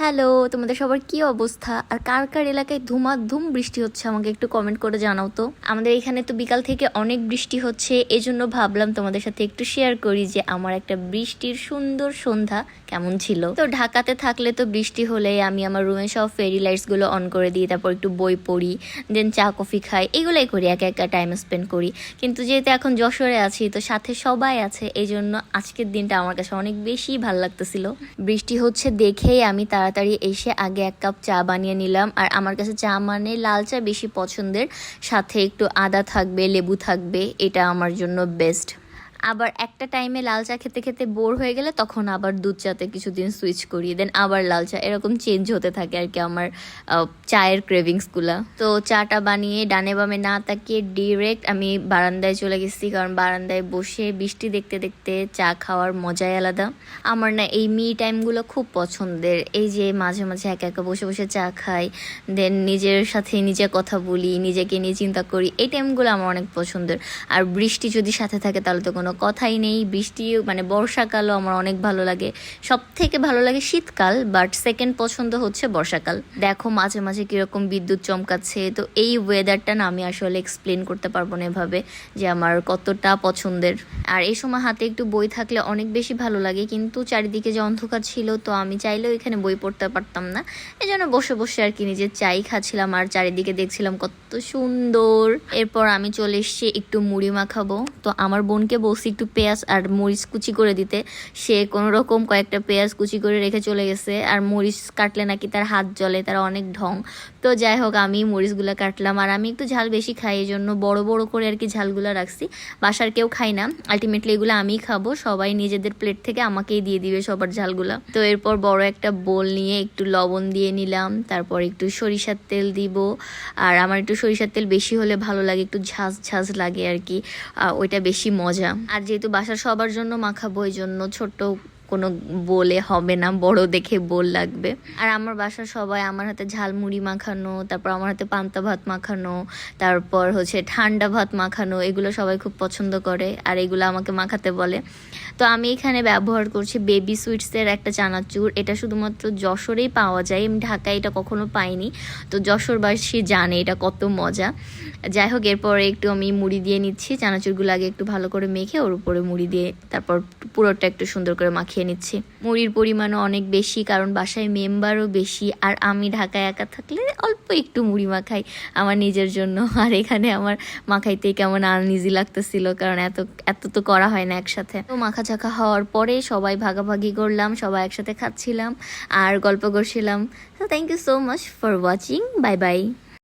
Hello, তোমাদের সবার কি অবস্থা? আর কার কার এলাকায় ধুমাধুম বৃষ্টি হচ্ছে আমাকে একটু কমেন্ট করে জানাও তো। আমাদের এখানে তো বিকাল থেকে অনেক বৃষ্টি হচ্ছে, এজন্য ভাবলাম তোমাদের সাথে একটু শেয়ার করি যে আমার একটা বৃষ্টির সুন্দর সন্ধ্যা কেমন ছিল। তো ঢাকাতে থাকলে তো বৃষ্টি হলে আমি আমার রুমে সব ফেরি লাইটসগুলো অন করে দিই, তারপর একটু বই পড়ি দেন চা কফি খাই, এগুলোই করি, একা একা টাইম স্পেন্ড করি। কিন্তু যেহেতু এখন যশোরে আছি, তো সাথে সবাই আছে এই জন্য আজকের দিনটা আমার কাছে অনেক বেশি ভালো লাগতেছিল। বৃষ্টি হচ্ছে দেখেই আমি তাড়াতাড়ি এসে আগে এক কাপ চা বানিয়ে নিলাম। আর আমার কাছে চা মানে লাল চা বেশি পছন্দের। সাথে একটু আদা থাকবে, লেবু থাকবে, এটা আমার জন্য বেস্ট আবার একটা টাইমে লাল চা খেতে খেতে বোর হয়ে গেলে তখন আবার দুধ চাতে কিছুদিন সুইচ করি দেন, আবার লাল চা। এরকম চেঞ্জ হতে থাকে আর কি আমার চায়ের ক্রেভিংসগুলা তো চাটা বানিয়ে ডানে বামে না তাকিয়ে ডিরেক্ট আমি বারান্দায় চলে গেছি, কারণ বারান্দায় বসে বৃষ্টি দেখতে দেখতে চা খাওয়ার মজাই আলাদা। আমার না এই মি টাইমগুলো খুব পছন্দের। এই যে মাঝে মাঝে একা একা বসে বসে চা খাই দেন নিজের সাথে নিজে কথা বলি, নিজেকে নিয়ে চিন্তা করি, এই টাইমগুলো আমার অনেক পছন্দের। আর বৃষ্টি যদি সাথে থাকে তাহলে তো কোনো কথাই নেই, বৃষ্টি মানে বর্ষাকালও আমার অনেক ভালো লাগে। সব থেকে ভালো লাগে শীতকাল বাট সেকেন্ড পছন্দ হচ্ছে বর্ষাকাল। দেখো মাঝে মাঝে কীরকম বিদ্যুৎ চমকাচ্ছে, তো এই ওয়েদারটা না আমি আসলে এক্সপ্লেন করতে পারব না এভাবে যে আমার কতটা পছন্দের। আর এই সময় হাতে একটু বই থাকলে অনেক বেশি ভালো লাগে, কিন্তু চারিদিকে যে অন্ধকার ছিল, তো আমি চাইলেও এখানে বই পড়তে পারতাম না। এই জন্য বসে বসে আর কি নিজের চাই খাচ্ছিলাম, আর চারিদিকে দেখছিলাম কত সুন্দর। এরপর আমি চলে এসেছি একটু মুড়ি মাখাবো। তো আমার বোনকে বলছি একটু পেঁয়াজ আর মরিচ কুচি করে দিতে। সে কোনো রকম কয়েকটা পেঁয়াজ কুচি করে রেখে চলে গেছে আর মরিচ কাটলে নাকি তার হাত জ্বলে, তার অনেক ঢং। তো যাই হোক, আমি মরিচগুলো কাটলাম আর আমি একটু ঝাল বেশি খাই এই জন্য বড় বড় করে আর কি ঝালগুলো রাখছি। বাসার কেউ খাই না আলটিমেটলি এগুলো আমিই খাব, সবাই নিজেদের প্লেট থেকে আমাকেই দিয়ে দিবে সবার ঝালগুলো। তো এরপর বড় একটা বোল নিয়ে একটু লবণ দিয়ে নিলাম, তারপর একটু সরিষার তেল দিব। আর আমার একটু সরিষার তেল বেশি হলে ভালো লাগে, একটু ঝাঁঝ ঝাঁঝ লাগে আর কি ওইটা বেশি মজা। আর যেহেতু বাসার সবার জন্য মাখাবো এই জন্য ছোট্ট কোনো বলে হবে না, বড় দেখে বোল লাগবে। আর আমার বাসার সবাই আমার হাতে ঝালমুড়ি মাখানো, তারপর আমার হাতে পান্তা ভাত মাখানো, তারপর হচ্ছে ঠান্ডা ভাত মাখানো, এগুলো সবাই খুব পছন্দ করে, আর এগুলো আমাকে মাখাতে বলে। তো আমি এখানে ব্যবহার করছি বেবি সুইটসের একটা চানাচুর, এটা শুধুমাত্র যশোরেই পাওয়া যায়, আমি ঢাকায় এটা কখনো পাইনি। তো যশোরবাসী জানে এটা কত মজা। যাই হোক, এরপরে একটু আমি মুড়ি দিয়ে নিচ্ছি, চানাচুরগুলো আগে একটু ভালো করে মেখে ওর উপরে মুড়ি দিয়ে, তারপর পুরোটা একটু সুন্দর করে মাখিয়ে নিচ্ছি। মুড়ির পরিমাণও অনেক বেশি, কারণ বাসায় মেম্বারও বেশি, আর আমি ঢাকায় একা থাকলে অল্প একটু মুড়ি মাখাই আমার নিজের জন্য। আর এখানে আমার মাখাইতে কেমন আনইজি লাগতেছিল, কারণ এত এত তো করা হয় না একসাথে। তো মাখা চাখা হওয়ার পরে সবাই ভাগাভাগি করলাম, সবাই একসাথে খাচ্ছিলাম আর গল্প করছিলাম। তো thank you so much for watching bye bye